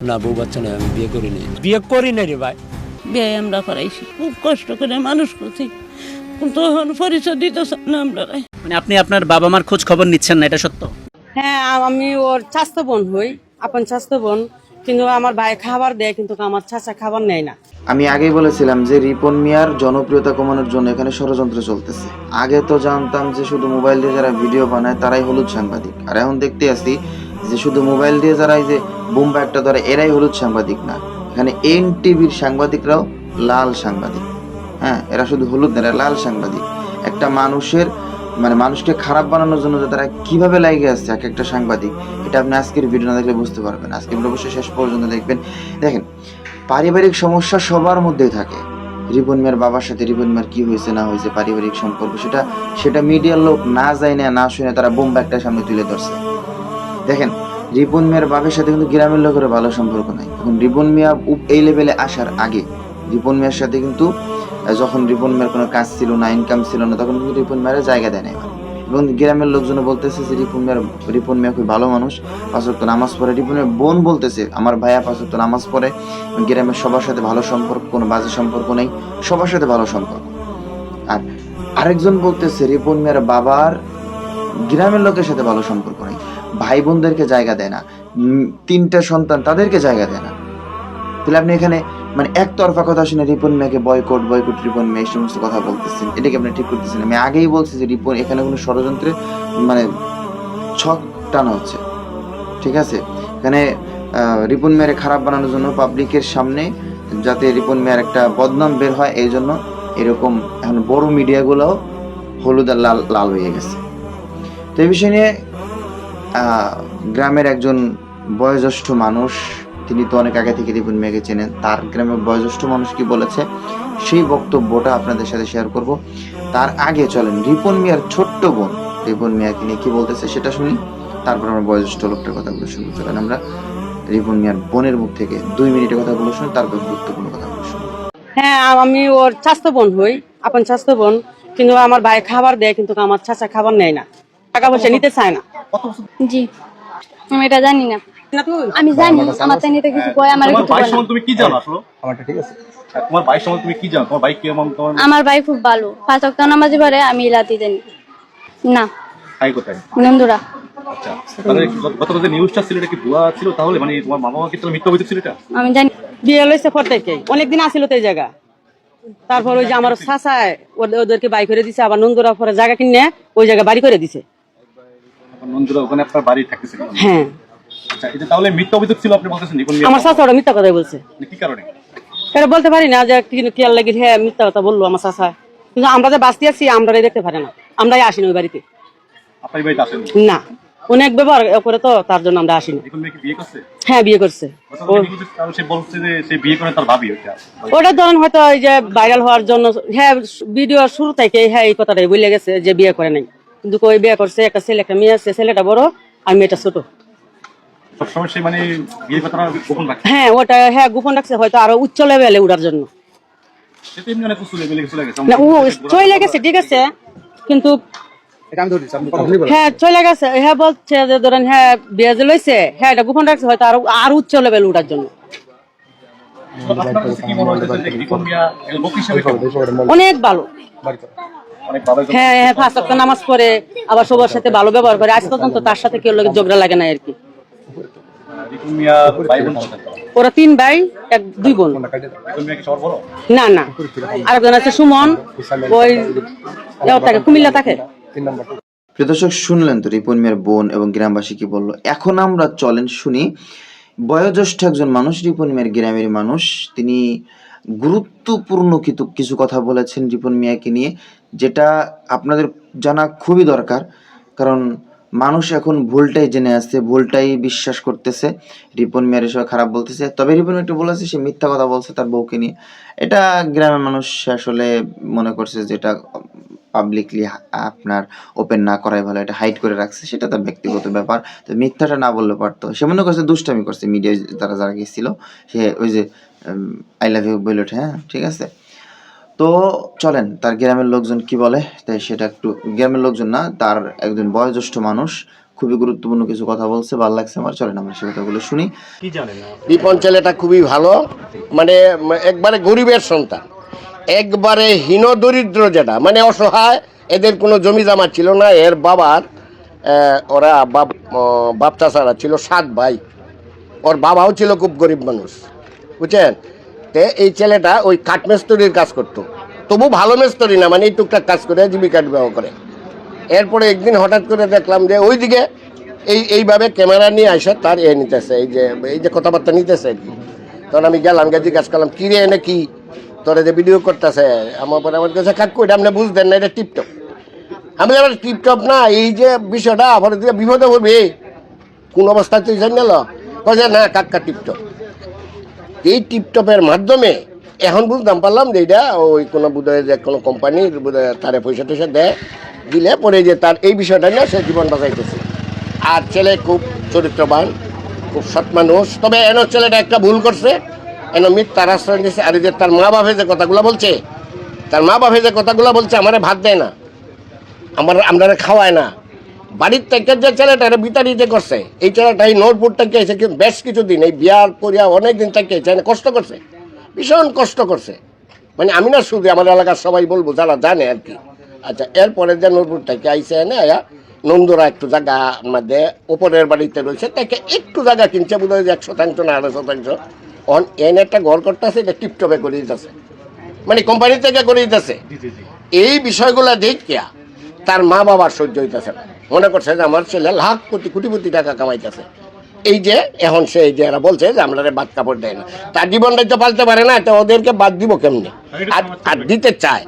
না বউ বাচ্চা নয় আমি বিয়ে করিনি বিয়ে করি না রে ভাই? বিয়ে আমরা করাইছি। খুব কষ্ট করে মানুষ করছি। কিন্তু এখন পরিচয় দিতেছে না আমরা মানে আপনি আপনার বাবা মার খোঁজ খবর নিচ্ছেন না এটা সত্য? হ্যাঁ আমি ওর স্বাস্থ্য বোন হই আপন স্বাস্থ্য বোন। কিন্তু আমার ভাই খাবার দেয় কিন্তু আমার চাচা খাবার নেয় না। আমি আগেই বলেছিলাম যে রিপন মিয়ার জনপ্রিয়তা কমানোর জন্য এখানে ষড়যন্ত্র চলতেছে। আগে তো জানতাম যে শুধু মোবাইল দিয়ে যারা ভিডিও বানায় তারাই হলুদ সাংবাদিক। আর এখন দেখতে আসি যে শুধু মোবাইল দিয়ে যারা এই যে বোম্বা একটা ধরে, এরাই হলুদ সাংবাদিক না। এখানে এন টিভির সাংবাদিকরাও লাল সাংবাদিক। হ্যাঁ এরা শুধু হলুদ না লাল সাংবাদিক। একটা মানুষের মানে মানুষকে খারাপ বানানোর জন্য তারা কীভাবে লাগে আসছে এক একটা সাংবাদিক, এটা আপনি আজকের ভিডিও না দেখলে বুঝতে পারবেন। আজকে ভিডিও অবশ্যই শেষ পর্যন্ত দেখবেন। দেখেন, পারিবারিক সমস্যা সবার মধ্যেই থাকে। রিপন মিয়ার বাবার সাথে রিপন মিয়ার কি হয়েছে, না হয়েছে, পারিবারিক সম্পর্ক, সেটা সেটা মিডিয়ার লোক না যায় না না শুনে তারা বোম্বা একটা সামনে তুলে ধরছে। দেখেন, রিপন মিয়ার বাবার সাথে কিন্তু গ্রামের লোকের ভালো সম্পর্ক নাই। এখন রিপন মিয়া এই লেভেলে আসার আগে, রিপন মিয়ার সাথে কিন্তু যখন রিপন মিয়ার কোনো কাজ ছিল না ইনকাম ছিল না, তখন কিন্তু রিপন মিয়ার জায়গা দেয় না। এবং গ্রামের লোকজন বলতেছে যে, রিপন মিয়ার রিপন মিয়া খুব ভালো মানুষ পাঁচক্ত নামাজ পড়ে। রিপনের বোন বলতেছে, আমার ভাইয়া পাঁচক্ত নামাজ পড়ে গ্রামের সবার সাথে ভালো সম্পর্ক, কোনো বাজে সম্পর্ক নেই, সবার সাথে ভালো সম্পর্ক। আর আরেকজন বলতেছে, রিপন মিয়ার বাবার গ্রামের লোকের সাথে ভালো সম্পর্ক নেই। ভাই বোনদেরকে জায়গা দেয় না তিনটা সন্তান তাদেরকে জায়গা দেয় না। তাহলে আপনি এখানে মানে একতরফা কথা শুনে রিপন মিয়াকে বয়কট বয়কট রিপন মেয়ে, এই সমস্ত কথা বলতেছেন, এটাকে আপনি ঠিক করতেছেন আমি আগেই বলছি যে রিপন এখানে কোনো ষড়যন্ত্রে মানে ছক টানা হচ্ছে। ঠিক আছে? এখানে রিপন মিয়ারে খারাপ বানানোর জন্য পাবলিকের সামনে যাতে রিপন মিয়ার একটা বদনাম বের হয়, এই জন্য এরকম এখন বড় মিডিয়াগুলোও হলুদ আর লাল লাল হয়ে গেছে। তো এই বিষয় নিয়ে গ্রামের একজন বয়োজ্যেষ্ঠ মানুষ, তিনি তো অনেক আগে থেকে রিপন মিয়াকে চেনেন, তার গ্রামের বয়োজ্যেষ্ঠ মানুষ কি বলেছে, সেই বক্তব্যটা আপনাদের সাথে শেয়ার করব। তার আগে চলেন, রিপন মিয়ার ছোট্ট বোন। রিপন মিয়াকে নিয়ে কি বলতেছে সেটা শুনি, তারপর আমরা বয়োজ্যেষ্ঠ লোকটার কথাগুলো শুনব। চলেন আমরা রিপন মিয়ার বোনের মুখ থেকে দুই মিনিটের কথাগুলো শুনি তারপর গুরুত্বপূর্ণ কথাগুলো শুনি হ্যাঁ আমি ওর স্বাস্থ্য বোন হই, আপন স্বাস্থ্য বোন, কিন্তু আমার ভাই খাবার দেয়, কিন্তু আমার চাচা খাবার নেয় না। টাকা পয়সা নিতে চায় না। জি। আমি এটা জানি না। না আমি জানি আমার তাই নিতে কিছু কয় আমার তোমার কিছু ভাই বলে না। সম্বন্ধে তুমি কি জানো আসলে? আমারটা ঠিক আছে। তোমার ভাই সম্বন্ধে তুমি কি জানো? তোমার ভাই কেমন তোমার আমার ভাই খুব ভালো। পাঁচ অক্ট নামাজি পড়ে আমি লাতি জানি না। ভাই কোথায়? নন্দুরা। আচ্ছা তাহলে গত- গত নিউজটা ছিল এটা কি ভুয়া ছিল? তাহলে মানে তোমার মামা মাকে তাহলে মিথ্যা অভিযোগ ছিল এটা? আমি জানি। বিয়ে লইছে পর থেকে অনেকদিন আসিল তো এই জায়গা। তারপর ওই যে আমার চাচায় ওদের- ওদেরকে বাই করে দিছে আবার নন্দুরা পরে জায়গা কিনে ওই জায়গা বাড়ি করে দিছে। নন্দুরা ওখানে আপনার বাড়ি থাকতেছিল হ্যাঁ। আচ্ছা এটা তাহলে মিথ্যা অভিযোগ ছিল আপনি বলতেছেন নিপুণ মিয়া। আমার ওরা মিথ্যা কথাই বলছে। মানে কি কারণে? এটা বলতে পারি না যে কি- কি আর লাগি হ্যাঁ মিথ্যা কথা বলল আমার কিন্তু আমরা যে বাঁচতে আছি দেখতে পারে না। আমরাই আসিনি ওই বাড়িতে। আপনার বাড়িতে আসেন? না। অনেক ব্যবহার করে তো তার জন্য আমরা আসিনি। হ্যাঁ বিয়ে করছে। ওটা ধরেন হয়তো এই যে ভাইরাল হওয়ার জন্য হ্যাঁ ভিডিও শুরু থেকে হ্যাঁ এই কথাটাই বলে গেছে যে বিয়ে করে নাই। কিন্তু কই বিয়ে করছে একটা ছেলে একটা মেয়ে আছে ছেলেটা বড় আর মেয়েটা ছোট মানে হ্যাঁ ওটা হ্যাঁ গোপন রাখছে হয়তো আরও উচ্চ লেভেলে উঠার জন্য চলে গেছে ঠিক আছে কিন্তু হ্যাঁ চলে গেছে হ্যাঁ বলছে যে ধরেন হ্যাঁ বিয়ে যে লইছে হ্যাঁ এটা গোপন রাখছে হয়তো আরও আরও উচ্চ লেভেল উঠার জন্য মনে? অনেক ভালো হ্যাঁ হ্যাঁ পাঁচ সপ্তাহ নামাজ পড়ে আবার সবার সাথে ভালো ব্যবহার করে। আজ পর্যন্ত তার সাথে কেউ লোকের ঝগড়া লাগে না আর কি। নিপুণ মিয়া ভাই বোন কত? ওরা তিন ভাই এক দুই বোন। না না। আরেকজন আছে সুমন ওই থাকে কুমিল্লা থাকে। প্রিয় দর্শক শুনলেন তো রিপন মিয়ার বোন এবং গ্রামবাসী কি বলল? এখন আমরা চলেন শুনি বয়োজ্যেষ্ঠ একজন মানুষ, রিপন মিয়ার গ্রামের মানুষ, তিনি গুরুত্বপূর্ণ কিছু কিছু কথা বলেছেন রিপন মিয়াকে নিয়ে, যেটা আপনাদের জানা খুবই দরকার। কারণ মানুষ এখন ভুলটাই জেনে আসছে, ভুলটাই বিশ্বাস করতেছে। রিপন মিয়ার এসব খারাপ বলতেছে। তবে রিপন একটু বলেছে সে মিথ্যা কথা বলছে তার বউকে নিয়ে। এটা গ্রামের মানুষ আসলে মনে করছে যে এটা পাবলিকলি আপনার ওপেন না করাই ভালো এটা হাইড করে রাখছে সেটা তার ব্যক্তিগত ব্যাপার। তো মিথ্যাটা না বললে পারতো। সে মনে করছে দুষ্টামি করছে মিডিয়ায় তারা যারা গেছিল। সে ওই যে আই লাভ ইউ বলে ওঠে হ্যাঁ ঠিক আছে? তো চলেন তার গ্রামের লোকজন কি বলে? তাই সেটা একটু গ্রামের লোকজন না তার একজন বয়োজ্যেষ্ঠ মানুষ খুবই গুরুত্বপূর্ণ কিছু কথা বলছে ভালো লাগছে আমার। চলেন আমরা সে কথাগুলো শুনি। কি জানেন রিপন ছেলেটা খুবই ভালো। মানে একবারে গরিবের সন্তান। একবারে হীন দরিদ্র যেটা মানে অসহায়, এদের কোনো জমি জামা ছিল না। এর বাবার ওরা বাপ বাপ চাষারা ছিল সাত ভাই। ওর বাবাও ছিল খুব গরিব মানুষ, বুঝছেন? তে এই ছেলেটা ওই কাঠমেস্তরির কাজ করতো। তবু ভালো মেস্তরি না মানে এই টুকটাক কাজ করে, জীবিকা নির্বাহ করে। এরপরে একদিন হঠাৎ করে দেখলাম যে ওইদিকে এই, এইভাবে ক্যামেরা নিয়ে আসে তার এ নিতেছে, এই যে এই যে কথাবার্তা নিতেছে আর কি। তখন আমি গেলাম, গিয়ে জিজ্ঞাসা করলাম কী রে এনে কি? তোরা যে ভিডিও করতেছে, আমার পরে আমার কাছে কাকু এটা আপনি বুঝতেন না, এটা টিপটপ। আমি আমার টিপটপ না, এই যে বিষয়টা আমার দিকে বিপদে পড়বে, কোন অবস্থায় তুই জানি না কয়ে না কাক্কা টিপটপ। এই টিপটপের মাধ্যমে, এখন বুঝতাম পারলাম যে এটা ওই কোনো বোধহয় যে কোনো কোম্পানির বোধহয় তারে পয়সা টয়সা দেয়, দিলে পরে যে তার এই বিষয়টা নিয়ে সে জীবন বাঁচাইতেছে। আর ছেলে খুব চরিত্রবান, খুব সৎ মানুষ। তবে এন ছেলেটা একটা ভুল করছে। এন মিথ্যার আশ্রয় দিয়েছে আর যে তার মা বাপে যে কথাগুলো বলছে, তার মা বাপে যে কথাগুলো বলছে, আমারে ভাত দেয় না, আমার আমরা খাওয়ায় না। বাড়ির থেকে যে ছেলেটা বিতাড়িতে করছে, এই ছেলেটা এই নোরপুর থেকে এসে কিন্তু বেশ কিছুদিন, এই বিয়ার করিয়া অনেক দিন থেকে এসে কষ্ট করছে, ভীষণ কষ্ট করছে। মানে আমি না শুধু আমার এলাকার সবাই বলব, যারা জানে আর কি। আচ্ছা এরপরে যে নোরপুর থেকে আইসে এনে আয়া, নন্দুরা একটু জায়গা মধ্যে উপরের বাড়িতে রয়েছে, তাকে একটু জায়গা কিনছে বোধ হয় একশো শতাংশ না আড়াই শতাংশ অন এনে একটা ঘর করতেছে এটা টিপটপে করে দিতেছে মানে কোম্পানি থেকে করে দিতেছে এই বিষয়গুলো দেখিয়া তার মা বাবার সহ্য হইতেছে না। মনে করছে যে আমার ছেলে লাখ কোটি কোটি কোটি টাকা কামাইতেছে। এই যে এখন সে এই যে এরা বলছে যে আমরা বাদ কাপড় দেয় না। তার জীবনটাই তো পালতে পারে না তো ওদেরকে বাদ দিব কেমনি? আর আর দিতে চায়।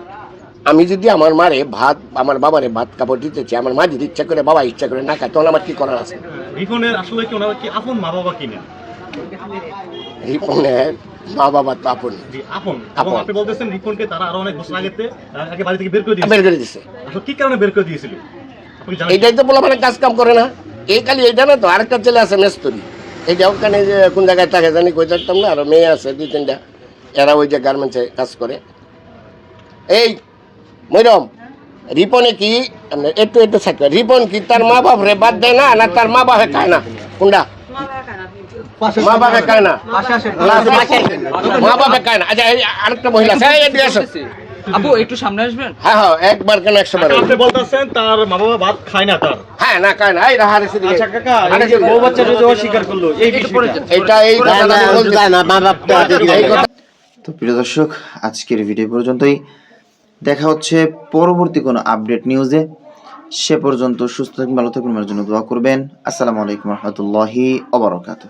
আমি যদি আমার মারে ভাত আমার বাবারে ভাত কাপড় দিতে চাই আমার মা যদি ইচ্ছা করে বাবা ইচ্ছা করে না খায় তখন আমার কি করার আছে? আসলে কি ওনারা কি আপন মা বাবা কিনা? রিপনের মা বাবা তো আপন। আপন। আপন। আপনি বলতেছেন রিপনকে তারা আরও অনেক বছর আগেতে আগে বাড়ি থেকে বের করে দিয়েছে বের করে আসলে কি কারণে বের করে দিয়েছিল? এইটাই তো বলা মানে কাজ কাম করে না। এই খালি না তো আরেকটা ছেলে আছে মেস্তরি। ওখানে যে কোন জায়গায় থাকে জানি কই থাকতাম না আরও মেয়ে আছে দুই তিনটা। এরা ওই যে গার্মেন্টসে কাজ করে। এই মৈরম রিপনে কি একটু একটু থাকবে রিপন কি তার মা বাপ রে বাদ দেয় না না তার মা বাপে খায় না? কোনটা? মা বাপে খায় না। মা বাপে খায় না। আচ্ছা আরেকটা মহিলা আছে এদিকে আসো। আপু একটু সামনে আসবেন? হ্যাঁ হ্যাঁ একবার কেন একশো বার আপনি বলতেছেন তার মা বাবা ভাত খায় না তার। হ্যাঁ না খায় না। এই রাহারে আচ্ছা কাকা এই যে বউ বাচ্চা যদি অস্বীকার করল এই বিষয়টা। এটা এই কথাটা আমি বলতেছি। এই তো প্রিয় দর্শক আজকের ভিডিও পর্যন্তই। দেখা হচ্ছে পরবর্তী কোনো আপডেট নিউজে সে পর্যন্ত সুস্থ থাকবেন ভালো থাকবেন জন্য দোয়া করবেন। আসসালামু আলাইকুম রহমতুল্লাহি অবরকাত